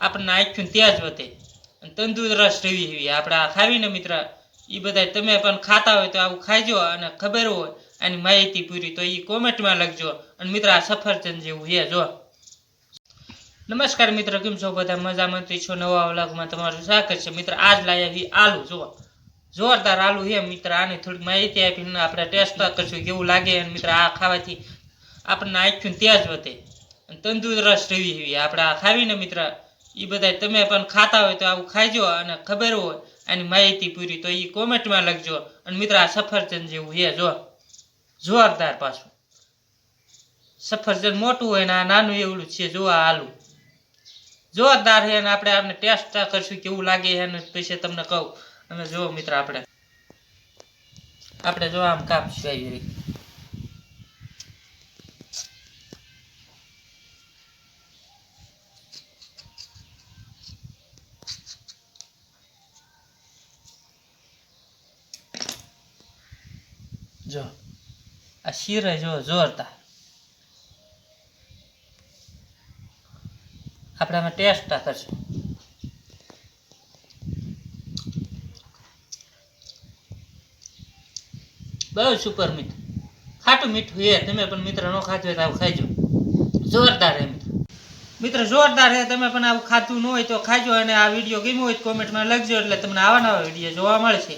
આપણને આંખ્યું જ વધે અને તંદુરસ્ત રહેવી એવી. આપણે આ ખાવીને મિત્ર એ બધા તમે પણ ખાતા હોય તો આવું ખાઈજો અને ખબર હોય આની માહિતી પૂરી. તો એ કોમેન્ટમાં લખજો. અને મિત્ર, આ સફરજન જેવું છે, જો. નમસ્કાર મિત્ર, કેમ છો બધા? મજામાં? તો છો નવા વ્લોગમાં તમારું સ્વાગત છે. મિત્ર, આજ લાયા હી આલુ, જો. જોરદાર આલુ છે, મિત્ર. આની થોડીક માહિતી આપીને આપણે ટેસ્ટ કરશું કેવું લાગે. અને મિત્ર, આ ખાવાથી આપણને આંખ્યું જ વધે અને તંદુરસ્ત રહેવી એવી. આપણે આ ખાવીને મિત્ર એ બધા તમે પણ ખાતા હોય તો આવું ખાઈજો અને ખબર હોય. આની માહિતી પૂરી તો એ કોમેન્ટમાં લખજો. અને મિત્ર, આ સફરજન જેવું છે, જો. જોરદાર પાછું. સફરજન મોટું હોય ને આ નાનું એવું છે, જો આ આલુ. જોરદાર છે અને આપણે આપણે ટેસ્ટ કરશું કેવું લાગે છે અને પછી તમને કહું. અને જો મિત્ર, આપણે. આપણે જો આમ કાપશું આવી રીતે જો, આ શિરે જો જોરદાર. આપણે અમે ટેસ્ટ કરશું. બહુ સુપર મીઠ. ખાટું મીઠું એ તમે પણ મિત્ર ન ખાતું હોય તો આવું ખાઈજો. જોરદાર હે મિત્ર. મિત્ર, જોરદાર હે તમે પણ આવું ખાતું ન હોય તો ખાજો અને આ વીડિયો ગમ્યો હોય કોમેન્ટમાં લખજો, એટલે તમને આવા નવા વીડિયો જોવા મળશે.